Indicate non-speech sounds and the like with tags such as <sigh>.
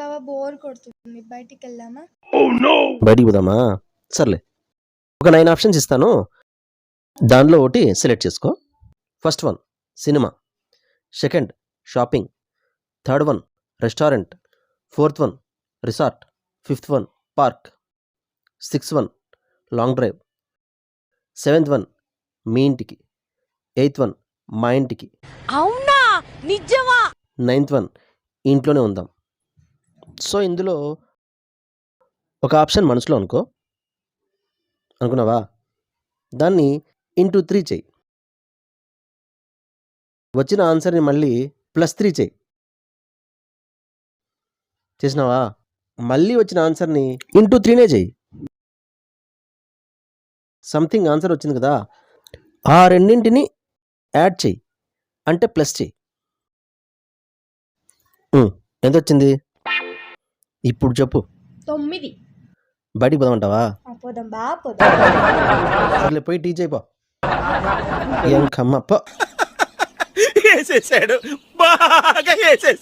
బాబా bore కొడుతుంది. బయటికి వెళ్దామా బయటికి పోదామా? సర్లే. ఒక నైన్ ఆప్షన్స్ ఇస్తాను. దానిలో ఒకటి సెలెక్ట్ చేసుకో. First one cinema second shopping third one restaurant fourth one resort fifth one park sixth one long drive seventh one మీ ఇంటికి ఎయిత్ వన్ మా ఇంటికి అవునా? నిజమా? నైన్త్ వన్ ఇంట్లోనే ఉందాం. సో ఇందులో ఒక ఆప్షన్ మనసులో అనుకో. అనుకున్నావా? దాన్ని ఇంటూ త్రీ చేయి. వచ్చిన ఆన్సర్ని మళ్ళీ ప్లస్ త్రీ చేయి. చేసినావా? మళ్ళీ వచ్చిన ఆన్సర్ని ఇంటూ త్రీనే చెయ్యి సంథింగ్ ఆన్సర్ వచ్చింది కదా? ఆ రెండింటిని యాడ్ చేయి. అంటే ప్లస్ చేయి. ఎంత వచ్చింది? ఇప్పుడు చెప్పు. తొమ్మిది. బయటికి పోదామంటావా? పోదాం బా పోదాం. సర్లే పోయి టీచ్ అయిపో ఏం కమ్మప్ప <laughs> వేసేసాడు. బాగా వేసేసాడు.